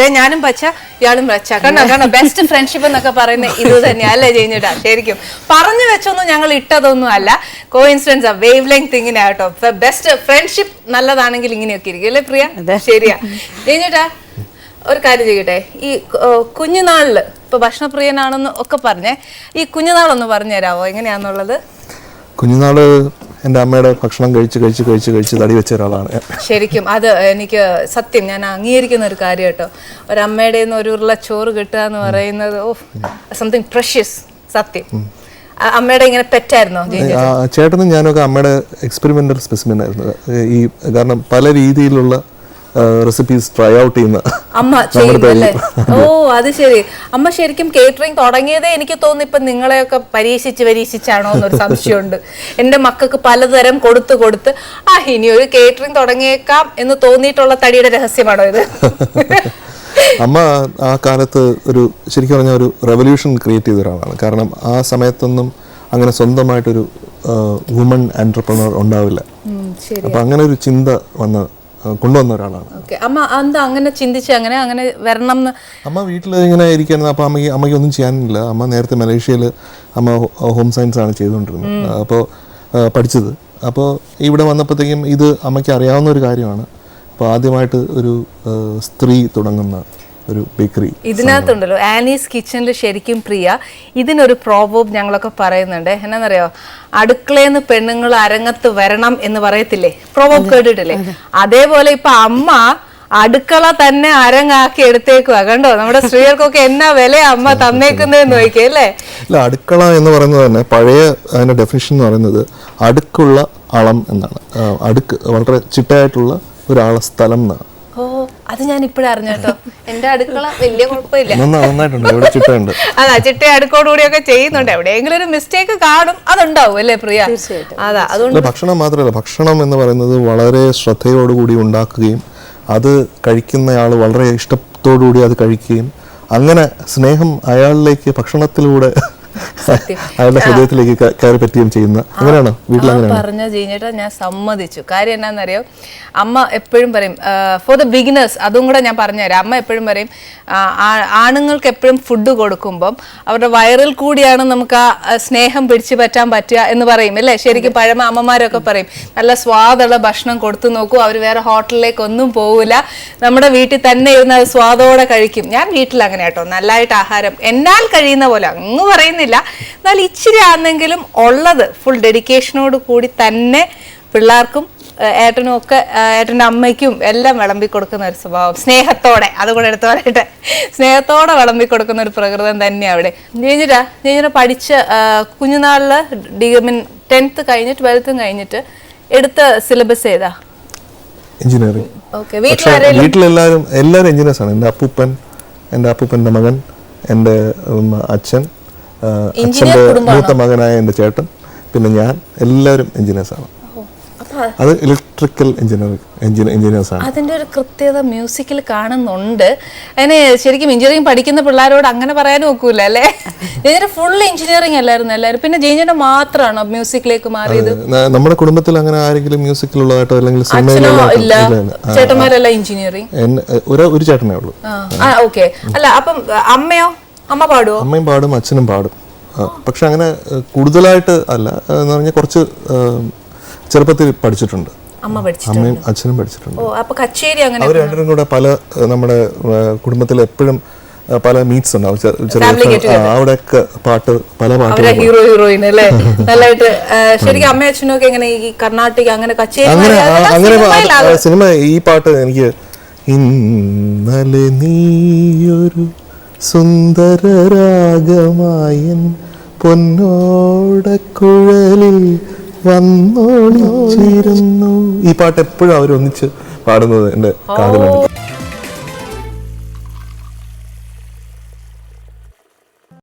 ഞാനും പച്ച ഇയാളും പച്ച. കണ്ടോ? കണ്ടോ? ബെസ്റ്റ് ഫ്രണ്ട്ഷിപ്പ് എന്നൊക്കെ പറയുന്നത് ഇത് തന്നെയാ അല്ലേ ചെയ്യുന്നിട്ടാ ശരിക്കും. പറഞ്ഞു വെച്ചൊന്നും ഞങ്ങൾ ഇട്ടതൊന്നും അല്ല. കോ ഇൻസിഡൻസ് വേവ് ലെങ്ത് ഇങ്ങനെ ആട്ടോ. ബെസ്റ്റ് ഫ്രണ്ട്ഷിപ്പ് നല്ലതാണെങ്കിൽ ഇങ്ങനെയൊക്കെ ഇരിക്കും. അല്ലേ പ്രിയ? ശരിയാ. ചെയ്യുന്നിട്ടാ ഒരു കാര്യം ചെയ്യട്ടെ. ഈ കുഞ്ഞുനാളിൽ കുഞ്ഞുനാളിൽ ഇപ്പൊ ഭക്ഷണപ്രിയനാണെന്ന് ഒക്കെ പറഞ്ഞേ. ഈ കുഞ്ഞുനാളൊന്ന് പറഞ്ഞു തരാവോ എങ്ങനെയാന്നുള്ളത്? കുഞ്ഞുനാൾ എന്റെ അമ്മയുടെ ഭക്ഷണം കഴിച്ച് കഴിച്ച് കഴിച്ച് കഴിച്ച് തടി വെച്ച ഒരാളാണ്. ശരിക്കും അത് എനിക്ക് സത്യം ഞാൻ അംഗീകരിക്കുന്ന ഒരു കാര്യം കേട്ടോ. ഒരമ്മയുടെ നിന്ന് ഒരു ഉരുള ചോറ് കിട്ടുക എന്ന് പറയുന്നത് ഓ സംതിങ് പ്രഷ്യസ് സത്യം. അമ്മയുടെ ഇങ്ങനെ പെറ്റായിരുന്നോ ചേട്ടനും ഞാനൊക്കെ അമ്മയുടെ എക്സ്പെരിമെന്റൽ സ്പെസിമെൻ ആയിരുന്നു. ഈ കാരണം പല രീതിയിലുള്ള റെസിപ്പീസ് ട്രൈ ഔട്ട് ചെയ്യുന്ന അമ്മ ചെയ്യുന്നല്ലേ? ഓ അത് ശരി. അമ്മ ശരിക്കും കേറ്ററിംഗ് തുടങ്ങിയതേ എനിക്ക് തോന്നുന്നു ഇപ്പൊ നിങ്ങളെയൊക്കെ പരീക്ഷിച്ച് പരീക്ഷിച്ചാണോ എന്നൊരു സംശയമുണ്ട്. എന്റെ മക്കൾക്ക് പലതരം കൊടുത്ത് കൊടുത്ത് ആ ഇനി ഒരു കേറ്ററിംഗ് തുടങ്ങിയേക്കാം എന്ന് തോന്നിയിട്ടുള്ള തടിയുടെ രഹസ്യമാണോ ഇത്? അമ്മ ആ കാലത്ത് ഒരു ശരിക്കും പറഞ്ഞാൽ ഒരു റെവല്യൂഷൻ ക്രിയേറ്റ് ചെയ്ത ഒരാളാണ്. കാരണം ആ സമയത്തൊന്നും അങ്ങനെ സ്വന്തമായിട്ടൊരു വുമൺ ആന്റർപ്രണർ ഉണ്ടാവില്ല. അപ്പം അങ്ങനെ ഒരു ചിന്ത വന്ന് കൊണ്ടുവന്ന ഒരാളാണ്. അമ്മ എന്താ അങ്ങനെ ചിന്തിച്ച്? അങ്ങനെ അങ്ങനെ വരണം എന്ന്? അമ്മ വീട്ടിൽ ഇങ്ങനെ ഇരിക്കുന്നത് അപ്പോൾ അമ്മയ്ക്ക് അമ്മയ്ക്ക് ഒന്നും ചെയ്യാനില്ല. അമ്മ നേരത്തെ മലേഷ്യയിൽ അമ്മ ഹോം സയൻസ് ആണ് ചെയ്തുകൊണ്ടിരുന്നത്. അപ്പോൾ പഠിച്ചത്. അപ്പോൾ ഇവിടെ വന്നപ്പോഴത്തേക്കും ഇത് അമ്മയ്ക്ക് അറിയാവുന്ന ഒരു കാര്യമാണ്. അപ്പോൾ ആദ്യമായിട്ട് ഒരു സ്ത്രീ തുടങ്ങുന്ന ഒരു ബേക്കറി ഇതിനകത്തുണ്ടല്ലോ. ആനീസ് കിച്ചണിൽ ശരിക്കും പ്രിയ. ഇതിനൊരു പ്രോബോബ് ഞങ്ങളൊക്കെ പറയുന്നുണ്ട്. എന്നാന്നറിയോ? അടുക്കളയെന്ന് പെണ്ണുങ്ങൾ അരങ്ങത്ത് വരണം എന്ന് പറയത്തില്ലേ? പ്രോബോബ് കേട്ടിട്ടില്ലേ? അതേപോലെ ഇപ്പൊ അമ്മ അടുക്കള തന്നെ അരങ്ങാക്കി എടുത്തേക്കുക കണ്ടോ? നമ്മുടെ സ്ത്രീകൾക്കൊക്കെ എന്നാ വില അമ്മ തന്നേക്കുന്നതെന്ന് നോക്കിയേ അല്ലേ? അല്ല അടുക്കള എന്ന് പറയുന്നത് തന്നെ പഴയ അതിന്റെ ഡെഫിനിഷൻ എന്ന് പറയുന്നത് അടുക്കുള്ള അളം എന്നാണ്. അടുക്ക് വളരെ ചിട്ടയായിട്ടുള്ള ഒരാളെ സ്ഥലം എന്നാണ്. ഓ അത് ഞാൻ ഇപ്പഴാ അറിഞ്ഞു കേട്ടോ. എന്റെ അടുക്കള വലിയ കുഴപ്പമില്ല. നന്നാ നന്നായിട്ടുണ്ട്. ഇവിടെ ചിട്ടയുണ്ട്. അതാ ചിട്ട അടുക്കോടുകൂടിയൊക്കെ ചെയ്യുന്നുണ്ട്. എവിടെയെങ്കിലും ഒരു മിസ്റ്റേക്ക് കാണും അതുണ്ടാവും അല്ലേ പ്രിയ? അതാ അതുകൊണ്ട് ഭക്ഷണം മാത്രമല്ല ഭക്ഷണം എന്ന് പറയുന്നത് വളരെ ശ്രദ്ധയോടുകൂടി ഉണ്ടാക്കുകയും അത് കഴിക്കുന്നയാൾ വളരെ ഇഷ്ടത്തോടുകൂടി അത് കഴിക്കുകയും അങ്ങനെ സ്നേഹം അയാളിലേക്ക് ഭക്ഷണത്തിലൂടെ അയാളുടെ ഹൃദയത്തിലേക്ക് കയറി പറ്റുകയും ചെയ്യുന്ന അങ്ങനെയാണ്? വീട്ടിൽ പറഞ്ഞ കഴിഞ്ഞിട്ട് ഞാൻ സമ്മതിച്ചു. കാര്യം എന്നാന്നറിയോ? അമ്മ എപ്പോഴും പറയും ഫോർ ദ ബിഗിനേഴ്സ് അതും കൂടെ ഞാൻ പറഞ്ഞുതരാം. അമ്മ എപ്പോഴും പറയും ആണുങ്ങൾക്ക് എപ്പോഴും ഫുഡ് കൊടുക്കുമ്പം അവരുടെ വയറിൽ കൂടിയാണ് നമുക്ക് ആ ആ സ്നേഹം പിടിച്ചു പറ്റാൻ പറ്റുക എന്ന് പറയും അല്ലേ? ശരിക്കും പഴമ അമ്മമാരൊക്കെ പറയും നല്ല സ്വാദുള്ള ഭക്ഷണം കൊടുത്തു നോക്കൂ അവർ വേറെ ഹോട്ടലിലേക്ക് ഒന്നും പോകില്ല നമ്മുടെ വീട്ടിൽ തന്നെ ഇരുന്ന് അത് സ്വാദോടെ കഴിക്കും. ഞാൻ വീട്ടിൽ അങ്ങനെ കേട്ടോ നല്ലതായിട്ട് ആഹാരം. എന്നാൽ കഴിയുന്ന പോലെ അങ്ങ് പറയുന്നില്ല. എന്നാൽ ഇച്ചിരി ആണെങ്കിലും ഉള്ളത് ഫുൾ ഡെഡിക്കേഷനോട് കൂടി തന്നെ പിള്ളേർക്കും ഏട്ടനും ഒക്കെ ഏട്ടന്റെ അമ്മയ്ക്കും എല്ലാം വിളമ്പി കൊടുക്കുന്ന ഒരു സ്വഭാവം. സ്നേഹത്തോടെ അതുകൂടെ എടുത്തു പറയട്ടെ. സ്നേഹത്തോടെ വിളമ്പി കൊടുക്കുന്ന ഒരു പ്രകൃതം തന്നെയാണ് അവിടെ. ജയിഞ്ഞിട്ടാ ജയിഞ്ഞിട്ട് പഠിച്ച കുഞ്ഞുനാളിൽ കുഞ്ഞുനാളിൽ ഡി മീൻ ടെൻത്ത് കഴിഞ്ഞ് ട്വൽത്തും കഴിഞ്ഞിട്ട് എടുത്ത സിലബസ് ഏതാ? എഞ്ചിനീയറിംഗ്. വീട്ടിലെല്ലാവരും എല്ലാവരും എഞ്ചിനീയേഴ്സ് ആണ് എന്റെ അപ്പൂപ്പൻ എന്റെ അപ്പൂപ്പന്റെ മകൻ എന്റെ അച്ഛൻ അച്ഛന്റെ മൂത്ത മകനായ എന്റെ ചേട്ടൻ പിന്നെ ഞാൻ എല്ലാവരും എഞ്ചിനീയേഴ്സാണ് അത് ഇലക്ട്രിക്കൽ എഞ്ചിനീയറിംഗ് എഞ്ചിനീയേഴ്സ് ആണ്. അതിന്റെ ഒരു കൃത്യത മ്യൂസിക്കിൽ കാണുന്നുണ്ട്. അതിന് ശരിക്കും എഞ്ചിനീയറിംഗ് പഠിക്കുന്ന പിള്ളേരോട് അങ്ങനെ പറയാനും ഒക്കൂല അല്ലേ? ജയിഞ്ഞിട്ട് ഫുൾ എഞ്ചിനീയറിംഗ് അല്ലായിരുന്നു എല്ലാവരും. പിന്നെ ജയിഞ്ഞിട്ട് മാത്രമാണോ മ്യൂസിക്കിലേക്ക് മാറിയത്? നമ്മുടെ കുടുംബത്തിൽ അങ്ങനെ ആരെങ്കിലും മ്യൂസിക്കിലുള്ളതായിട്ടോ അല്ലെങ്കിൽ ഇല്ല? ചേട്ടന്മാരല്ല എഞ്ചിനീയറിംഗ് ഒരു ചേട്ടനേ ഉള്ളൂ. ഓക്കെ അല്ല അപ്പം അമ്മയോ? അമ്മ പാടുമോ അമ്മയും പാടും അച്ഛനും പാടും. പക്ഷെ അങ്ങനെ കൂടുതലായിട്ട് അല്ല. എന്ന് പറഞ്ഞാൽ കുറച്ച് ചെറുപ്പത്തിൽ പഠിച്ചിട്ടുണ്ട്. അമ്മ പഠിച്ചു അമ്മയും അച്ഛനും പഠിച്ചിട്ടുണ്ട്. അവർ രണ്ടുപേരും കൂടെ പല നമ്മുടെ കുടുംബത്തിൽ എപ്പോഴും പല മീറ്റ്സ് ഉണ്ടാവും. ചെറിയ അവിടെയൊക്കെ പാട്ട് പല പാട്ട് ഹീറോ ഹീറോയിൻ അല്ലേ? നല്ലതായിട്ട് ശരിക്കും അമ്മ അച്ഛനൊക്കെ എങ്ങനെ ഈ കർണാടക അങ്ങനെ കച്ചേരി അങ്ങനെ സിനിമ ഈ പാട്ട് എനിക്ക് ഇന്നലെ നീയൊരു സുന്ദര രാഗമായൻ പൊന്നോടക്കുഴലിൽ വന്നോളിച്ചിരുന്നു. ഈ പാട്ട് എപ്പോഴും അവരൊന്നിച്ച് പാടുന്നത് എന്റെ കാതിലുണ്ട്.